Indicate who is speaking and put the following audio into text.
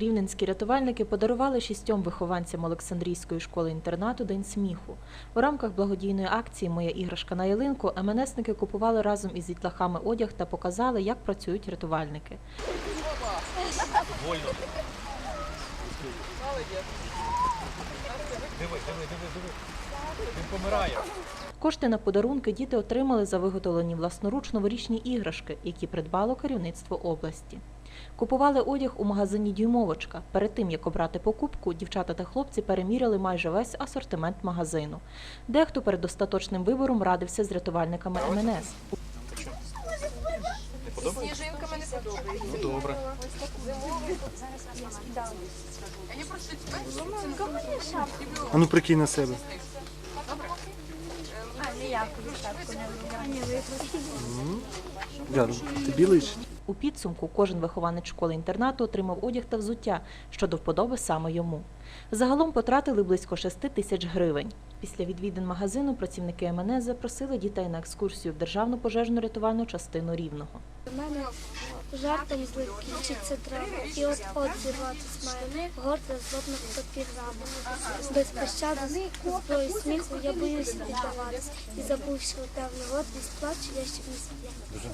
Speaker 1: Рівненські рятувальники подарували шістьом вихованцям Олександрійської школи-інтернату День сміху. У рамках благодійної акції Моя іграшка на ялинку МНСники купували разом із дітлахами одяг та показали, як працюють рятувальники.
Speaker 2: Вольно. Він помирає.
Speaker 1: Кошти на подарунки діти отримали за виготовлені власноруч новорічні іграшки, які придбало керівництво області. Купували одяг у магазині Дюймовочка. Перед тим як обрати покупку, дівчата та хлопці переміряли майже весь асортимент магазину. Дехто перед остаточним вибором радився з рятувальниками МНС.
Speaker 2: Не подобається?
Speaker 3: Сніжинками не подобається.
Speaker 2: Ну добре.
Speaker 3: Я просто тебе
Speaker 4: А ну прикинь на себе. Дядо, тобі личить.
Speaker 1: У підсумку кожен вихованець школи-інтернату отримав одяг та взуття, що до вподоби саме йому. Загалом потратили близько 6 тисяч гривень. Після відвідин магазину працівники МНС запросили дітей на екскурсію в державну пожежну рятувальну частину Рівного.
Speaker 5: У мене жартом закінчиться треба. І от отзиватись має гордо злобно хто рами. Без пощади зброї сміху я боюся віддаватись. І забувши певну гордість, плачу, я ще не сплю.